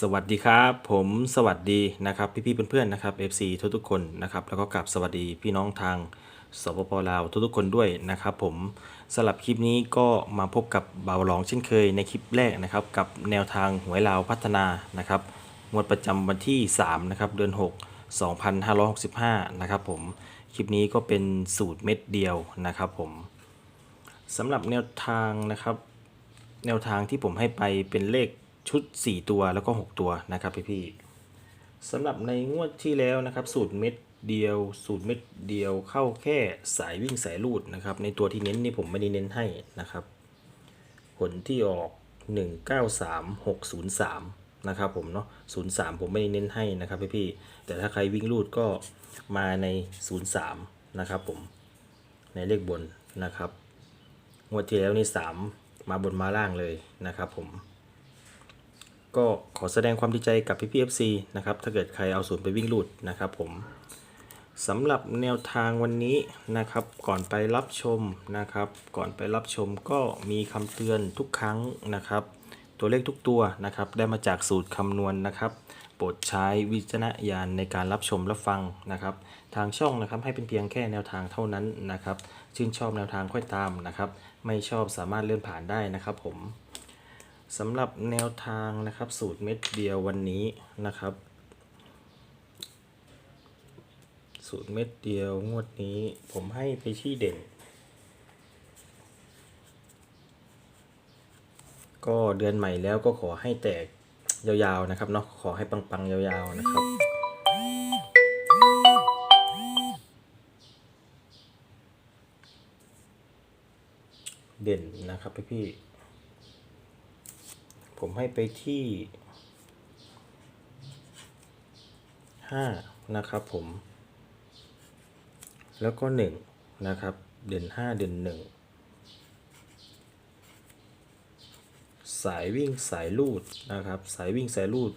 สวัสดีครับผมสวัสดีนะครับพี่ๆเพื่อนๆนะครับ FC ทุกๆคนนะครับแล้วก็กลับสวัสดีพี่น้องทางสปปลาวทุกๆคนด้วยนะครับผมสำหรับคลิปนี้ก็มาพบกับเบาหลองเช่นเคยในคลิปแรกนะครับกับแนวทางหวยลาวพัฒนานะครับงวดประจำวันที่3นะครับเดือน 6 2565นะครับผมคลิปนี้ก็เป็นสูตรเม็ดเดียวนะครับผมสำหรับแนวทางนะครับ แนวทางที่ผมให้ไปเป็นเลข ชุด 4 ตัวแล้วก็ 6 ตัวนะครับพี่พี่สำหรับในงวดที่แล้วนะครับ สูตรเม็ดเดียว สูตรเม็ดเดียวเข้าแค่สายวิ่งสายลูดนะครับ ในตัวที่เน้นนี่ผมไม่ได้เน้นให้นะครับ ผลที่ออก 193603 นะครับผมเนาะ03 ผมไม่ได้เน้นให้นะครับพี่พี่แต่ถ้าใครวิ่งลูดก็มาใน 03 นะครับผมในเลขบนนะครับงวดที่แล้วนี่ 3 มาบนมาล่างเลยนะครับผม ก็ขอแสดงความดีใจกับพี่พีเอฟซีนะครับ ถ้าเกิดใครเอาศูนย์ไปวิ่งลูดนะครับผมสำหรับแนวทางวันนี้นะครับ ก่อนไปรับชมนะครับ ก่อนไปรับชมก็มีคำเตือนทุกครั้งนะครับ ตัวเลขทุกตัวนะครับ ได้มาจากสูตรคำนวณนะครับโปรดใช้วิจารณญาณในการรับชมรับฟังนะครับ ทางช่องนะครับให้เป็นเพียงแค่แนวทางเท่านั้นนะครับ ชื่นชอบแนวทางค่อยตามนะครับ ไม่ชอบสามารถเลื่อนผ่านได้นะครับผม สำหรับแนวทางนะครับ สูตรเม็ดเดียววันนี้นะครับ สูตรเม็ดเดียวงวดนี้ผมให้ไปที่เด่น ก็เดือนใหม่แล้วก็ขอให้แตกยาวๆนะครับเนาะขอให้ปังๆยาวๆนะครับเด่นนะครับพี่ๆ ผมให้ไปที่ห้านะครับผม แล้วก็หนึ่งนะครับ เด่นห้าเด่นหนึ่งสายวิ่งสายลูดนะครับ สายวิ่งสายลูด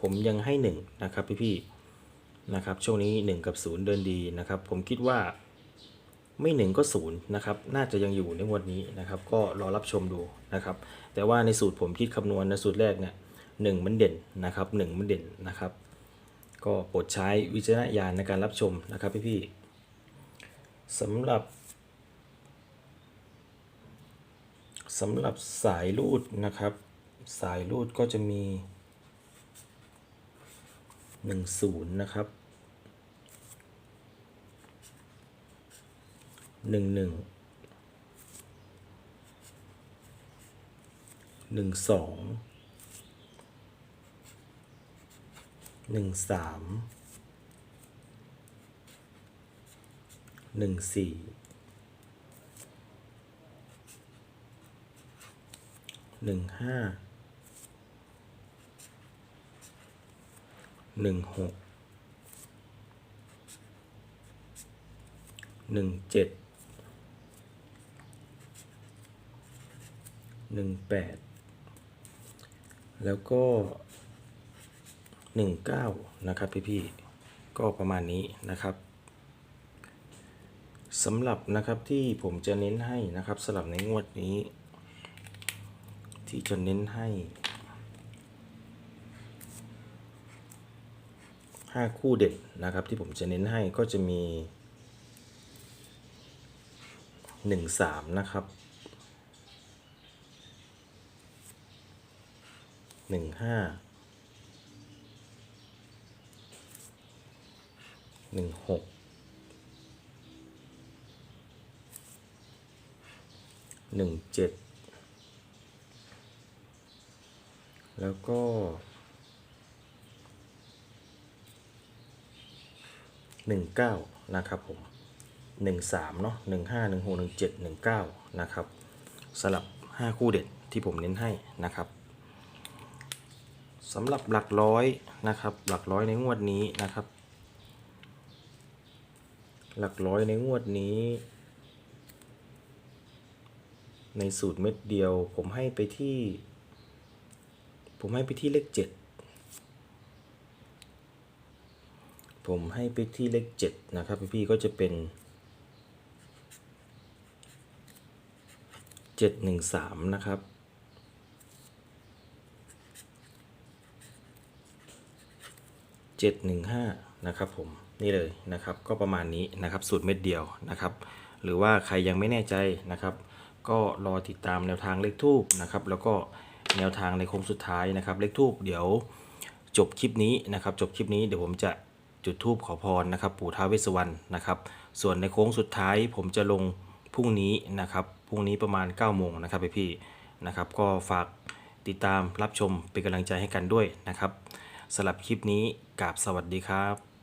ผมยังให้หนึ่งนะครับพี่ๆนะครับ ช่วงนี้หนึ่งกับศูนย์เดินดีนะครับ ผมคิดว่า ไม่หนึ่งก็ศูนย์นะครับน่าจะยังอยู่ในงวดนี้นะครับ ก็รอรับชมดูนะครับ แต่ว่าในสูตรผมคิดคำนวณในสูตรแรกเนี่ยหนึ่งมันเด่นนะครับหนึ่งมันเด่นนะครับ ก็โปรดใช้วิจารณญาณในการรับชมนะครับพี่ๆสำหรับสำหรับสายรูดนะครับ สายรูดก็จะมีหนึ่งศูนย์นะครับ หนึ่งหนึ่งหนึ่งสองหนึ่งสามหนึ่งสี่หนึ่งห้าหนึ่งหกหนึ่งเจ็ด หนึ่งแปดแล้วก็หนึ่งเก้านะครับพี่ๆก็ประมาณนี้นะครับสำหรับนะครับที่ผมจะเน้นให้นะครับสำหรับในงวดนี้ ที่จะเน้นให้ห้าคู่เด่นนะครับที่ผมจะเน้นให้ก็จะมีหนึ่งสามนะครับ หนึ่งห้าหนึ่งหกหนึ่งเจ็ดแล้วก็หนึ่งเก้านะครับผมหนึ่งสามเนาะหนึ่งห้าหนึ่งหกหนึ่งเจ็ดหนึ่งเก้านะครับสลับห้าคู่เด่นที่ผมเน้นให้นะครับ สำหรับหลักร้อยนะครับ หลักร้อยในงวดนี้นะครับ หลักร้อยในงวดนี้ ในสูตรเม็ดเดียว ผมให้ไปที่ ผมให้ไปที่เลขเจ็ดผมให้ไปที่เลขเจ็ดนะครับพี่ๆก็จะเป็นเจ็ดหนึ่งสามนะครับ 715 นะครับผมนี่เลยนะครับก็ประมาณนี้นะครับสูตรเม็ดเดียวนะครับ หรือว่าใครยังไม่แน่ใจนะครับ ก็รอติดตามแนวทางเลขทูบนะครับแล้วก็แนวทางในโค้งสุดท้ายนะครับ เลขทูบเดี๋ยวจบคลิปนี้นะครับ จบคลิปนี้เดี๋ยวผมจะจุดทูบขอพรนะครับ ปู่ท้าวเวสวรรณนะครับ ส่วนในโค้งสุดท้ายผมจะลงพรุ่งนี้นะครับพรุ่งนี้ประมาณ9โมงนะครับพี่ๆนะครับ ก็ฝากติดตามรับชมเป็นกำลังใจให้กันด้วยนะครับ สำหรับคลิปนี้กราบสวัสดีครับ